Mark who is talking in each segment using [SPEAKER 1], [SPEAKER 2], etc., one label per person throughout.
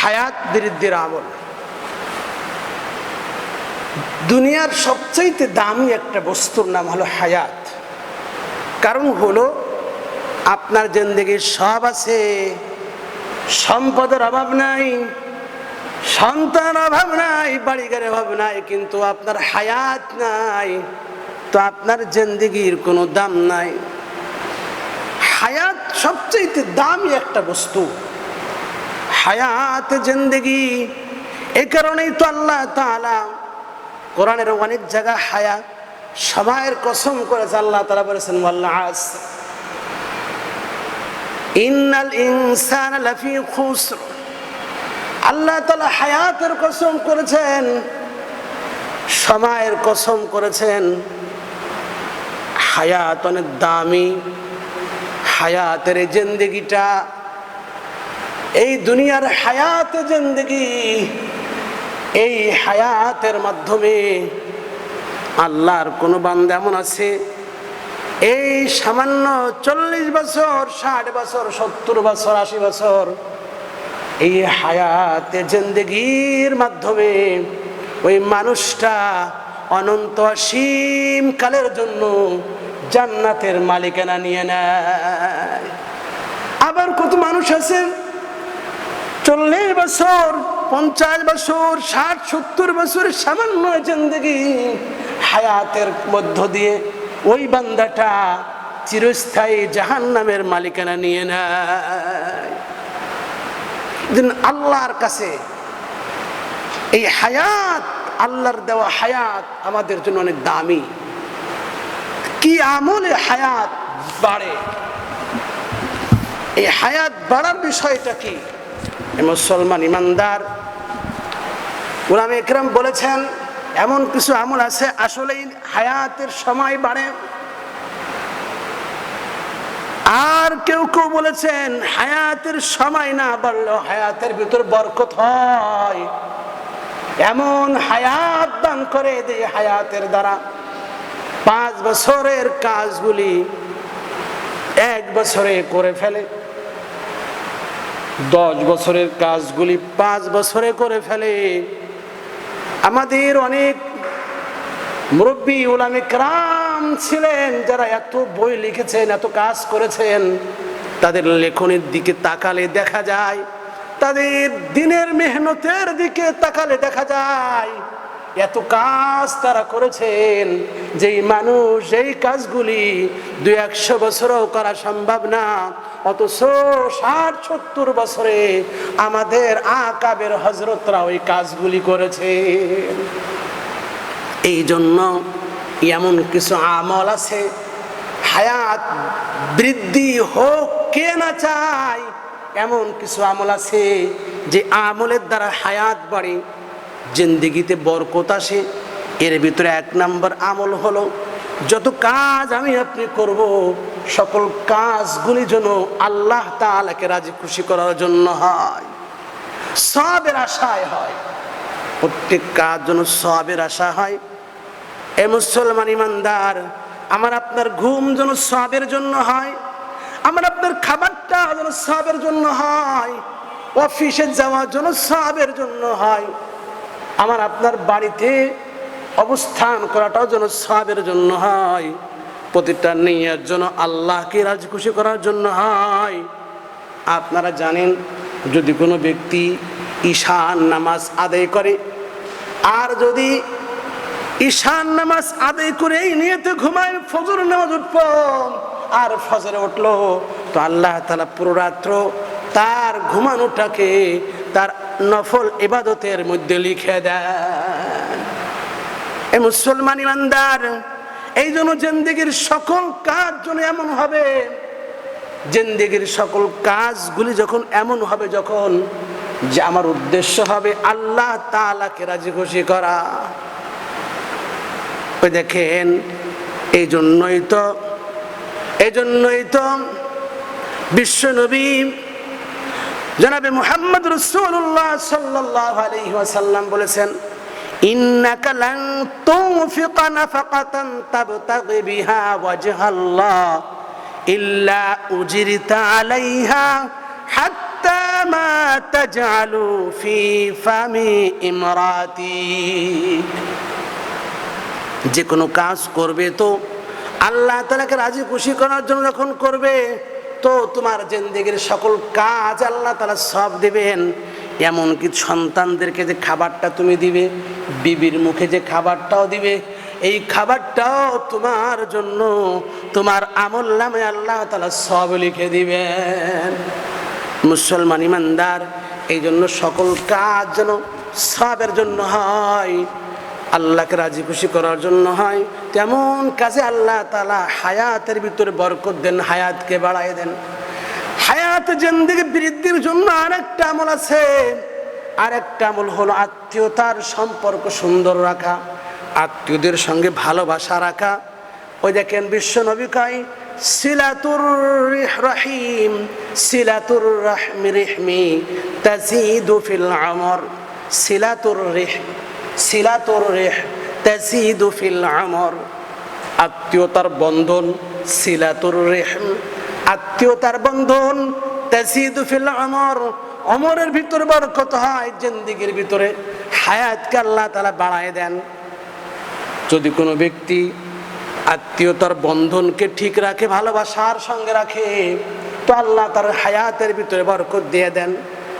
[SPEAKER 1] হায়াত বৃদ্ধির আমল। দুনিয়ার সবচাইতে দামি একটা বস্তুর নাম হলো হায়াত। কারণ হলো আপনার জিন্দগির সব আছে, সম্পদের অভাব নাই সন্তান অভাব নাই, বাড়িঘরের অভাব নাই, কিন্তু আপনার হায়াত নাই, তো আপনার জিন্দগির কোনো দাম নাই। হায়াত সবচেয়ে দামি একটা বস্তু। হায়াত, জিন্দগি এই কারণেই তো আল্লাহ তাআলা কোরআনের অনেক জায়গা হায়াত, সবাইয়ের কসম করেছে, আল্লাহ তালা বলেছেন ওয়াল্লাহ আস ইন্নাল ইনসান লাফি খুসর আল্লাহ তাআলা হায়াতের কসম করেছেন, সময়ের কসম করেছেন, হায়াত অনেক দামি, হায়াতের এই জিন্দগিটা এই দুনিয়ার হায়াত জিন্দগি, এই হায়াতের মাধ্যমে আল্লাহর কোনো বান্দা এমন আছে, এই সামান্য চল্লিশ বছর, ষাট বছর, সত্তর বছর, আশি বছর, এই হায়াতে জিন্দগির মাধ্যমে ওই মানুষটা অনন্ত অসীম কালের জন্য জান্নাতের মালিকানা নিয়ে নেয়। আবার কত মানুষ আছে চল্লিশ বছর, পঞ্চাশ বছর, ষাট, সত্তর বছর সামান্য জিন্দগি হায়াতের মধ্য দিয়ে ওই বান্দাটা চিরস্থায়ী জাহান নামের মালিকানা নিয়ে নেয়। আল্লাহর কাছে এই হায়াত, আল্লাহর দেওয়া হায়াত আমাদের জন্য অনেক দামি। কি আমলে হায়াত বাড়ে? এই হায়াত বাড়ার বিষয়টা কি? মুসলমান ইমানদার। গোলাম একরাম বলেছেন, এমন কিছু আমল আছে, আসলেই হায়াতের সময় বাড়ে। আর কেউ কেউ বলেছেন, হায়াতের সময় না বাড়লেও হায়াতের ভিতর বরকত হয়। এমন হায়াত দান করে যে হায়াতের দ্বারা। পাঁচ বছরের কাজগুলি এক বছরে করে ফেলে। দশ বছরের কাজগুলি পাঁচ বছরে করে ফেলে। আমাদের অনেক মুরব্বী উলামে ক্রাম ছিলেন, যারা এত বই লিখেছেন, এত কাজ করেছেন। তাদের লেখনের দিকে তাকালে দেখা যায়, তাদের দিনের মেহনতের দিকে তাকালে দেখা যায়, এত কাজ তারা করেছেন। যেই মানুষ এই কাজগুলি দুই একশো বছরও করা সম্ভব না, অথচ ষাট সত্তর বছরে আমাদের আকাবের হজরতরা ওই কাজগুলি করেছেন এই জন্য এমন কিছু আমল আছে, হায়াত বৃদ্ধি হোক কে না চায়, এমন কিছু আমল আছে যে আমলের দ্বারা হায়াত বাড়ে, জিন্দিগিতে বরকত আসে এর ভিতরে এক নম্বর আমল হলো, যত কাজ আমি আপনি করব, সকল কাজগুলি যেন আল্লাহ তাআলাকে রাজি খুশি করার জন্য হয়। সবের আশায় হয়। প্রত্যেক কাজ যেন সবের আশা হয়। এ মুসলমান ইমানদার, আমার আপনার ঘুম যেন সবের জন্য হয়। আমার আপনার খাবারটা যেন সবের জন্য হয়। অফিসে যাওয়ার জন্য সবের জন্য হয়। আমার আপনার বাড়িতে অবস্থান করাটাও যেন সবের জন্য হয়। প্রতিটা নিয়ার জন্য আল্লাহকে রাজি খুশি করার জন্য হয়। আপনারা জানেন, যদি কোনো ব্যক্তি ঈশান নামাজ আদায় করে, আর যদি ঈশান নামাজ আদায় করে এই নিয়েতে ঘুমায় ফজর নামাজ উঠব, আর ফজরে উঠল, তো আল্লাহ তালা পুরো রাত্র তার ঘুমানোটাকে, তার নফল ইবাদতের মধ্যে লিখে দেয় এ মুসলমান ইমানদার, এই জন্য জিন্দিগির সকল কাজ যেন এমন হবে। জিন্দিগির সকল কাজগুলি যখন এমন হবে যখন যে আমার উদ্দেশ্য হবে আল্লাহ তালাকে রাজি খুশি করা। ওই দেখেন, এই জন্যই তো, এই জন্যই তো বিশ্বনবী জনাবে মুহাম্মদ রসুল্লাহ সাল্লাহ আলাইহি ওয়াসাল্লাম বলেছেন ইন্নাকা লান তুনফিকা নাফাকাতান তাবতাগি বিহা ওয়াজহাল্লাহ ইল্লা উজরিতা আলাইহা হাত্তা মা তাজআলু ফি ফামি ইমরাতিক যে কোনো কাজ করবে তো আল্লাহ তালাকে রাজি খুশি করার জন্য যখন করবে, তো তোমার জিন্দিগির সকল কাজ আল্লাহ তালা সব দেবেন। এমনকি সন্তানদেরকে যে খাবারটা তুমি দিবে, বিবির মুখে যে খাবারটাও দিবে, এই খাবারটাও তোমার জন্য তোমার আমল নামে আল্লাহ তালা সব লিখে দিবেন। মুসলমান ইমানদার এই জন্য সকল কাজ যেন সবের জন্য হয়, আল্লাহকে রাজি খুশি করার জন্য হয়, তেমন কাজে আল্লাহ তালা হায়াতের ভিতরে বরকত দেন, হায়াতকে বাড়াই দেন। হায়াত জিন্দিগি বৃদ্ধির জন্য আরেকটা আমল আছে। আরেকটা আমল হলো আত্মীয়তার সম্পর্ক সুন্দর রাখা, আত্মীয়দের সঙ্গে ভালোবাসা রাখা। ওই দেখেন বিশ্ব নবী কয়, সিলাতুর রিহ- রহিম, সিলাতুর রহমি রিহমি তাজিদু ফিল আমর। সিলাতুর রিহ, সিলাতুর রেহ, তাজিদু ফিল আমর। আত্মীয়তার বন্ধন, সিলাতুর রেহম। আত্মীয়তার বন্ধন তাজিদু ফিল আমর অমরের ভিতরে বরকত হয় জিন্দিগির ভিতরে হায়াতকে আল্লাহ তালা বাড়ায় দেন যদি কোনো ব্যক্তি আত্মীয়তার বন্ধনকে ঠিক রাখে ভালোবাসার সঙ্গে রাখে তো আল্লাহ তার হায়াতের ভিতরে বরকত দিয়ে দেন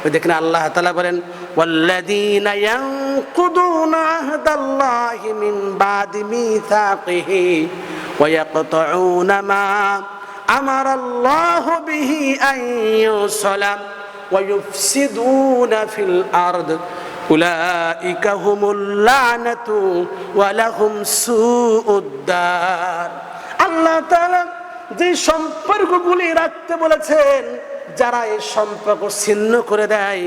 [SPEAKER 1] ওই দেখেন আল্লাহ তালা বলেন والذين ينقضون عهد الله من بعد ميثاقه ويقطعون ما أمر الله به أن يوصل ويفسدون في الأرض أولئك هم اللعنة ولهم سوء الدار আল্লাহ তাআলা যে সম্পর্কগুলি রাখতে বলেছেন যারা এই সম্পর্ক ছিন্ন করে দেয়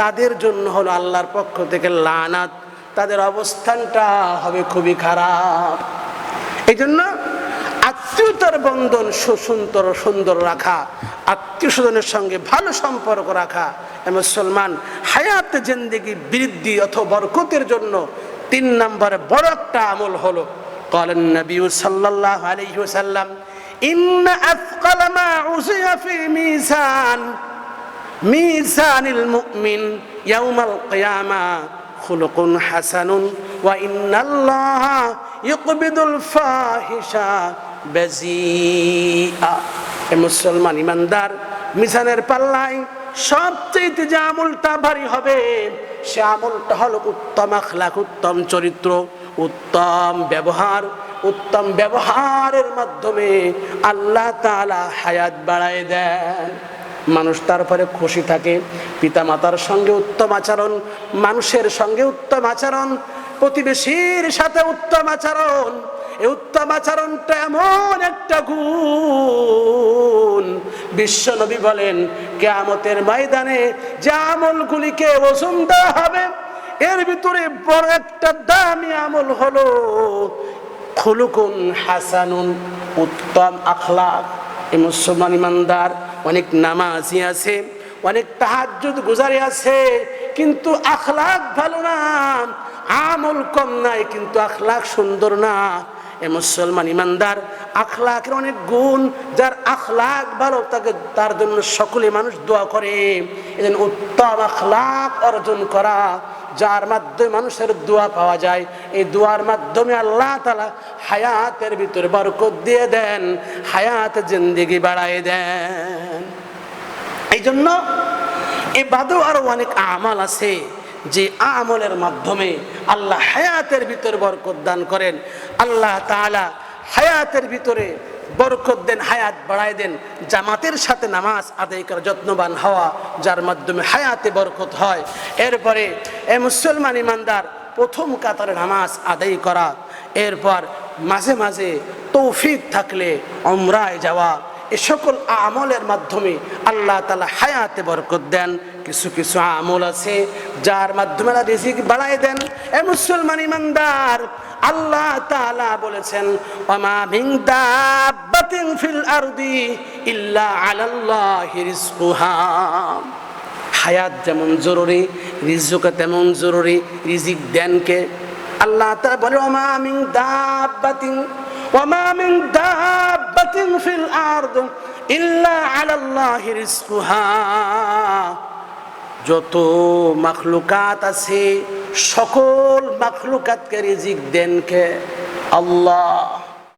[SPEAKER 1] তাদের জন্য হলো আল্লাহর পক্ষ থেকে লানাত তাদের অবস্থানটা হবে খুবই খারাপ এই জন্য আত্মীয়তার বন্ধন সুসুন্দর সুন্দর রাখা আত্মীয় স্বজনের সঙ্গে ভালো সম্পর্ক রাখা এ মুসলমান হায়াত জিন্দিগি বৃদ্ধি অথবা বরকতের জন্য তিন নম্বরে বড় একটা আমল হলো قال النبي صلى الله عليه وسلم إن أثقل ما عصي في ميزان ميزان المؤمن يوم القيامة خلق حسن وإن الله يقبض الفاحش বেজিয়া মুসলমান ইমানদার মিশানের পাল্লায় সবচেয়ে যে আমলটা ভারী হবে, সে আমলটা হলো উত্তম আখলাখ উত্তম চরিত্র, উত্তম ব্যবহার, উত্তম ব্যবহারের মাধ্যমে আল্লাহ তালা হায়াত বাড়ায় দেয় মানুষ তারপরে খুশি থাকে পিতা মাতার সঙ্গে উত্তম আচরণ, মানুষের সঙ্গে উত্তম আচরণ, প্রতিবেশীর সাথে উত্তম আচরণ এই উত্তম আচরণটা এমন একটা গুণ। বিশ্ব নবী বলেন, কেয়ামতের ময়দানে যে আমলগুলিকে ওজন দেওয়া হবে, এর ভিতরে বড় একটা দামি আমল হলো খুলুকুন হাসানুন, উত্তম আখলাক। এই মুসলমান ইমানদার, অনেক নামাজি আছে, অনেক তাহাজ্জুদ গুজারি আছে, কিন্তু আখলাক ভালো না। আমল কম নাই, কিন্তু আখলাক সুন্দর না। এ মুসলমান ইমানদার, আখলাকের অনেক গুণ, যার আখলাক ভালো, তাকে তার জন্য সকলে মানুষ দোয়া করে। এদিন উত্তম আখলাক অর্জন করা, যার মাধ্যমে মানুষের দোয়া পাওয়া যায়। এই দোয়ার মাধ্যমে আল্লাহ তালা হায়াতের ভিতরে বরকত দিয়ে দেন, হায়াত জিন্দিগি বাড়ায় দেন। এই জন্য এ বাদেও আরও অনেক আমাল আছে। যে আমলের মাধ্যমে আল্লাহ হায়াতের ভিতরে বরকত দান করেন, আল্লাহ তাআলা হায়াতের ভিতরে বরকত দেন, হায়াত বাড়ায় দেন, জামাতের সাথে নামাজ আদায় করা যত্নবান হওয়া, যার মাধ্যমে হায়াতে বরকত হয়। এরপরে, এ মুসলমান ইমানদার, প্রথম কাতারে নামাজ আদায় করা, এরপর মাঝে মাঝে তৌফিক থাকলে অমরায় যাওয়া এ সকল আমলের মাধ্যমে আল্লাহ তালা হায়াতে বরকত দেন। কিছু কিছু আমল আছে যার মাধ্যমে রিজিক বাড়ায় দেন। এ মুসলমান ইমানদার, আল্লাহ তাআলা বলেছেন, ওমা মিন ফিল আরদি ইল্লা আলাল্লাহি রিজকুহা হায়াত যেমন জরুরি রিজুক তেমন জরুরি, রিজিক দেনকে আল্লাহ তাআলা বলে, ওমা মিন দাব্বাতিন, ওমা মিন দাব্বাতিন ফিল আরদ ইল্লা আলাল্লাহি রিজকুহা। যত মাখলুকাত আছে, সকল মাখলুকাতকে রিজিক দেন কে? আল্লাহ।